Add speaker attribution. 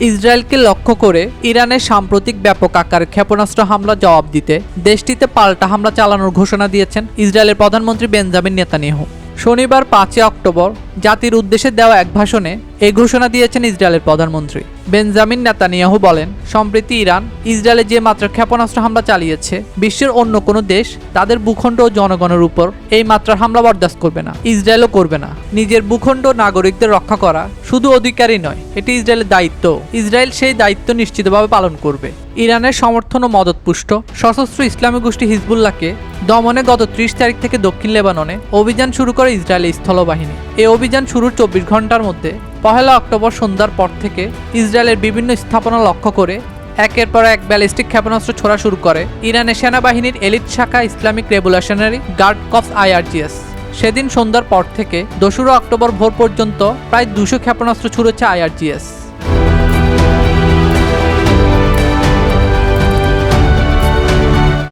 Speaker 1: ইসরায়েলকে লক্ষ্য করে ইরানের সাম্প্রতিক ব্যাপক আকার ক্ষেপণাস্ত্র হামলা জবাব দিতে দেশটিতে পাল্টা হামলা চালানোর ঘোষণা দিয়েছেন ইসরায়েলের প্রধানমন্ত্রী বেঞ্জামিন নেতানিয়াহু। শনিবার পাঁচই অক্টোবর জাতির উদ্দেশ্যে দেওয়া এক ভাষণে এই ঘোষণা দিয়েছেন ইসরায়েলের প্রধানমন্ত্রী। বেঞ্জামিন নেতানিয়াহু বলেন, সম্প্রতি ইরান ইসরায়েলে যে মাত্রা ক্ষেপণাস্ত্র হামলা চালিয়েছে, বিশ্বের অন্য কোনো দেশ তাদের ভূখণ্ড ও জনগণের উপর এই মাত্রার হামলা বরদাস্ত করবে না, ইসরায়েলও করবে না। নিজের ভূখণ্ড নাগরিকদের রক্ষা করা শুধু অধিকারই নয়, এটি ইসরায়েলের দায়িত্ব। ইসরায়েল সেই দায়িত্ব নিশ্চিতভাবে পালন করবে। ইরানের সমর্থন ও মদতপুষ্ট সশস্ত্র ইসলামী গোষ্ঠী হিজবুল্লাহকে দমনে গত ত্রিশ তারিখ থেকে দক্ষিণ লেবাননে অভিযান শুরু করে ইসরায়েলি স্থলবাহিনী। এই অভিযান শুরুর চব্বিশ ঘণ্টার মধ্যে পহেলা অক্টোবর সন্ধ্যার পর থেকে ইসরায়েলের বিভিন্ন স্থাপনা লক্ষ্য করে একের পর এক ব্যালিস্টিক ক্ষেপণাস্ত্র ছোড়া শুরু করে ইরানের সেনাবাহিনীর এলিট শাখা Islamic revolutionary guard corps IRGS. সেদিন সন্ধ্যার পর থেকে দোসরা অক্টোবর ভোর পর্যন্ত প্রায় দুশো ক্ষেপণাস্ত্র ছুড়েছে আইআরজিএস।